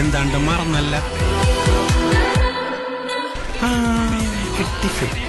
എന്താണ്ട് മറന്നല്ല. കിട്ടി കിട്ടി.